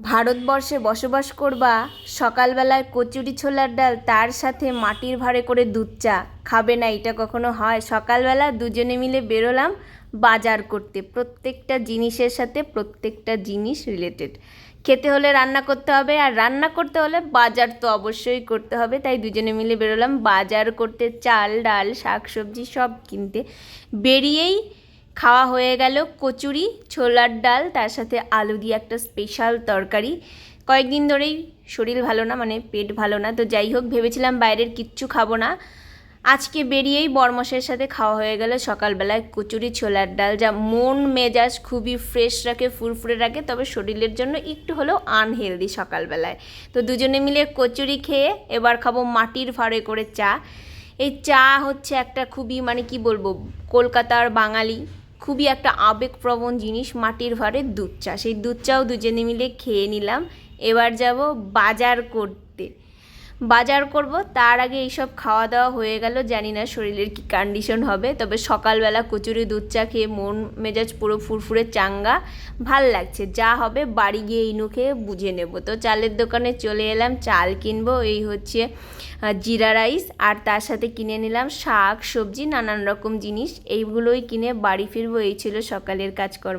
ভারতবর্ষে বসবাস করবা, সকালবেলায় কচুরি ছোলার ডাল তার সাথে মাটির ভাঁড়ে করে দুধ চা। খাবে না, এটা কখনো হয়। সকালবেলা দুজনে মিলে বেরোলাম বাজার করতে। প্রত্যেকটা জিনিসের সাথে প্রত্যেকটা জিনিস রিলেটেড খেতে হলে রান্না করতে হবে আর রান্না করতে হলে বাজার তো অবশ্যই করতে হবে। তাই দুজনে মিলে বেরোলাম বাজার করতে। চাল, ডাল, শাক, সবজি সব কিনতে। বেরিয়েই খাওয়া হয়ে গেল কচুরি, ছোলার ডাল, তার সাথে আলু দিয়ে একটা স্পেশাল তরকারি। কয়েকদিন ধরেই শরীর ভালো না মানে পেট ভালো না, তো যাই হোক, ভেবেছিলাম বাইরের কিচ্ছু খাব না। আজকে বেরিয়েই বরমশের সাথে খাওয়া হয়ে গেল সকালবেলায় কচুরি, ছোলার ডাল, যা মন মেজাজ খুবই ফ্রেশ রাখে, ফুরফুরে রাখে, তবে শরীরের জন্য একটু হলেও আনহেলদি সকালবেলায়। তো দুজনে মিলে কচুরি খেয়ে এবার খাব মাটির ভাঁড়ে করে চা। এই চা হচ্ছে একটা খুবই মানে কি বলব, কলকাতার বাঙালি। খুবই একটা আবেগপ্রবণ জিনিস, মাটির ভারে দুধ চা। সেই দুধ চাও দুজনে মিলে খেয়ে নিলাম। এবার যাব বাজার করতে। বাজার করব। তার আগে এইসব খাওয়া দাওয়া হয়ে গেল। জানি না শরীরের কি কন্ডিশন হবে, তবে সকালবেলা কচুরি দুধ চা খেয়ে মন মেজাজ পুরো ফুরফুরে চাঙ্গা। ভালো লাগছে। যা হবে বাড়ি গিয়ে ইনু খেয়ে বুঝে নেব। তো চালের দোকানে চলে এলাম, চাল কিনবো। এই হচ্ছে জিরা রাইস। আর তার সাথে কিনে নিলাম শাক, সবজি, নানান রকম জিনিস। এইগুলোই কিনে বাড়ি ফিরবো। এই ছিল সকালের কাজকর্ম।